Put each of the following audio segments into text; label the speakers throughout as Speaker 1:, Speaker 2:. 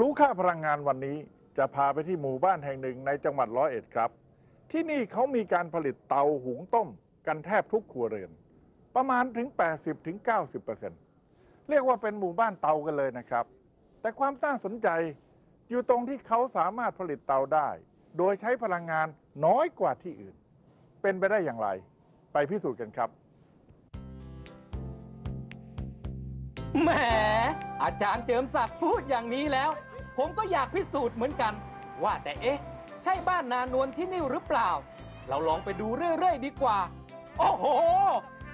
Speaker 1: รู้ค่าพลังงานวันนี้จะพาไปที่หมู่บ้านแห่งหนึ่งในจังหวัดร้อยเอ็ดครับ ที่นี่เขามีการผลิตเตาหุงต้ม กันแทบทุกครัวเรือน ประมาณถึง 80ถึง90เรียกว่าเป็นหมู่บ้านเตากันเลยนะครับ แต่ความน่าสนใจอยู่ตรงที่เขาสามารถผลิตเตาได้ โดยใช้พลังงานน้อยกว่าที่อื่น เป็นไปได้อย่างไร ไปพิสูจน์กันครับ
Speaker 2: แหม อาจารย์เจิมศักดิ์พูดอย่างนี้แล้ว ผมก็อยากพิสูจน์เหมือนกัน ว่าแต่เอ๊ะ ใช่บ้านนานวลที่นี่หรือเปล่า เราลองไปดูเรื่อยๆดีกว่า โอ้โห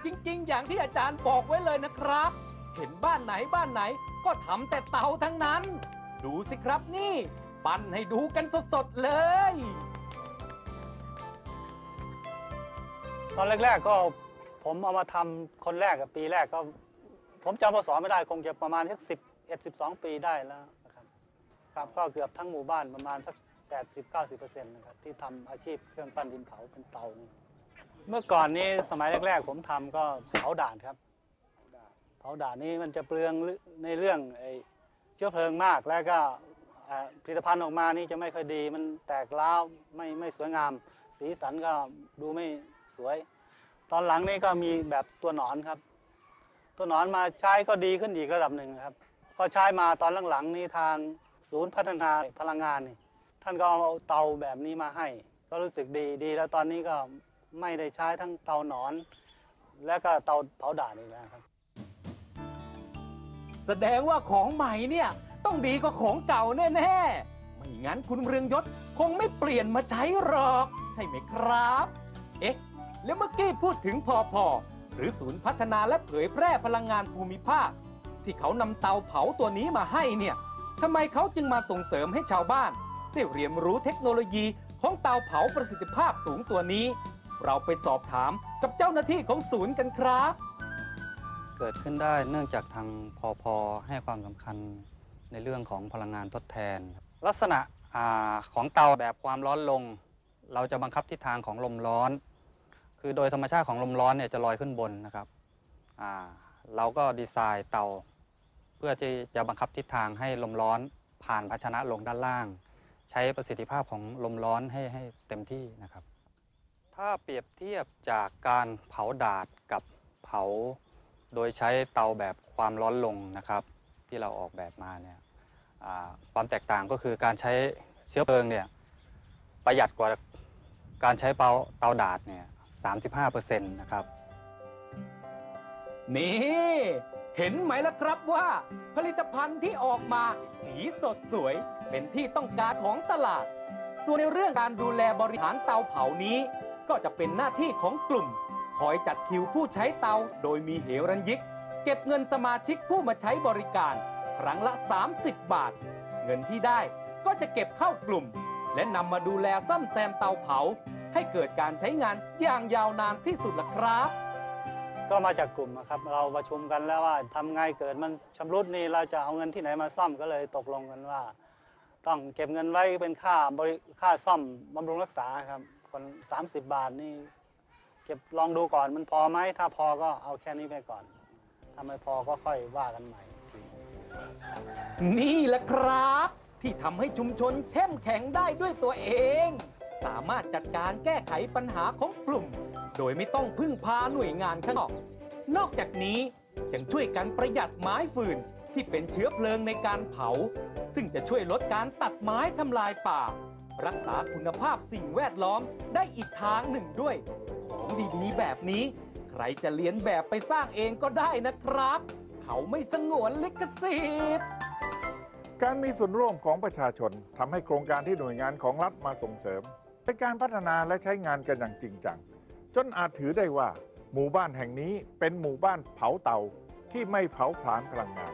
Speaker 2: จริงๆ อย่างที่อาจารย์บอกไว้เลยนะครับ เห็นบ้านไหนบ้านไหนก็ทำแต่เตาทั้งนั้น ดูสิครับนี่ ปั้นให้ดูกันสดๆเลย
Speaker 3: ตอนแรกๆก็ผมเอามาทำคนแรกกับปีแรกก็ ผมจำพศไม่ได้คงจะประมาณสักสิบเอ็ดสิบสองปีได้แล้วนะครับครับก็เกือบทั้งหมู่บ้านประมาณสักแปดสิบเก้าสิบเปอร์เซ็นต์นะครับที่ทำอาชีพเครื่องปั้นดินเผาเป็นเตา เมื่อก่อนนี้สมัยแรก ๆ ผมทำก็เผาด่านครับ เผาด่านนี้มันจะเปลืองในเรื่องเชื้อเพลิงมากแล้วก็ผลิตภัณฑ์ออกมานี่จะไม่ค่อยดี มันแตกร้าวไม่ไม่สวยงาม สีสันก็ดูไม่สวย ตอนหลังนี่ก็มีแบบตัวหนอนครับ ตัวหนอนมาใช้ก็ดีขึ้นอีกระดับหนึ่งครับ ก็ใช้มาตอนหลังๆนี่ทางศูนย์พัฒนาพลังงานนี่ท่านก็เอาเตาแบบนี้มาให้ ก็รู้สึกดีดีแล้วตอนนี้ก็ไม่ได้ใช้ทั้งเตาหนอน และก็เตาเผาถ่านอีกแล้วครับ
Speaker 2: แสดงว่าของใหม่เนี่ยต้องดีกว่าของเก่าแน่ๆ ไม่งั้นคุณเรืองยศคงไม่เปลี่ยนมาใช้หรอก ใช่ไหมครับ เอ๊ะ แล้วเมื่อกี้พูดถึงพอพอ หรือศูนย์พัฒนาและเผยแพร่พลังงานภูมิภาค ที่เขานำเตาเผาตัวนี้มาให้เนี่ยทำไมเขาจึงมาส่งเสริมให้ชาวบ้าน ได้เรียนรู้เทคโนโลยีของเตาเผาประสิทธิภาพสูงตัวนี้ เราไปสอบถามกับเจ้าหน้าที่ของศูนย์กันครับ
Speaker 4: เกิดขึ้นได้เนื่องจากทางพอพอให้ความสำคัญในเรื่องของพลังงานทดแทน ลักษณะอาของเตาแบบความร้อนลง เราจะบังคับทิศทางของลมร้อน คือโดยธรรมชาติของลมร้อนเนี่ยจะลอยขึ้นบนนะครับเราก็ดีไซน์เตา เพื่อที่จะบังคับทิศทางให้ลมร้อนผ่านภาชนะลงด้านล่าง ใช้ประสิทธิภาพของลมร้อนให้ให้เต็มที่นะครับ ถ้าเปรียบเทียบจากการเผาดาดกับเผา โดยใช้เตาแบบความร้อนลงนะครับ ที่เราออกแบบมาเนี่ยความแตกต่างก็คือการใช้เชื้อเพลิงเนี่ยประหยัดกว่าการใช้เตาเตาดาดเนี่ย 35%นะครับ
Speaker 2: นี่ เห็นไหมล่ะครับว่า ผลิตภัณฑ์ที่ออกมา สีสดสวย เป็นที่ต้องการของตลาด ส่วนในเรื่องการดูแลบริหารเตาเผานี้ ก็จะเป็นหน้าที่ของกลุ่ม คอยจัดคิวผู้ใช้เตา โดยมีเหรัญยิก เก็บเงินสมาชิกผู้มาใช้บริการ ครั้งละ 30 บาท เงินที่ได้ก็จะเก็บเข้ากลุ่ม และนำมาดูแลซ่อมแซมเตาเผา ให้เกิดการใช้งานอย่างยาวนานที่สุดล่ะครับ
Speaker 3: ก็มาจากกลุ่มนะครับ เราประชุมกันแล้วว่าทำไงเกิดมันชำรุดนี่เราจะเอาเงินที่ไหนมาซ่อมก็เลยตกลงกันว่า ต้องเก็บเงินไว้เป็นค่าบริค่าซ่อมบำรุงรักษาครับ คน 30 บาทนี่ เก็บลองดูก่อนมันพอไหมถ้าพอก็เอาแค่นี้ไปก่อนถ้าไม่พอก็ค่อยว่ากันใหม่
Speaker 2: นี่แหละครับ ที่ทำให้ชุมชนเข้มแข็งได้ด้วยตัวเอง สามารถจัดการแก้ไขปัญหาของกลุ่ม โดยไม่ต้องพึ่งพาหน่วยงานข้างนอก นอกจากนี้ยังช่วยกันประหยัดไม้ฟืนที่เป็นเชื้อเพลิงในการเผา ซึ่งจะช่วยลดการตัดไม้ทำลายป่า รักษาคุณภาพสิ่งแวดล้อมได้อีกทางหนึ่งด้วย ของดีๆแบบนี้ ใครจะเลียนแบบไปสร้างเองก็ได้นะครับ เขาไม่สงวนลิขสิทธิ์
Speaker 1: การมีส่วนร่วมของประชาชนทำให้โครงการที่หน่วยงานของรัฐมาส่งเสริม เป็นการพัฒนาและใช้งานกันอย่างจริงจัง จนอาจถือได้ว่า หมู่บ้านแห่งนี้เป็นหมู่บ้านเผาเตาที่ไม่เผาผลาญพลังงาน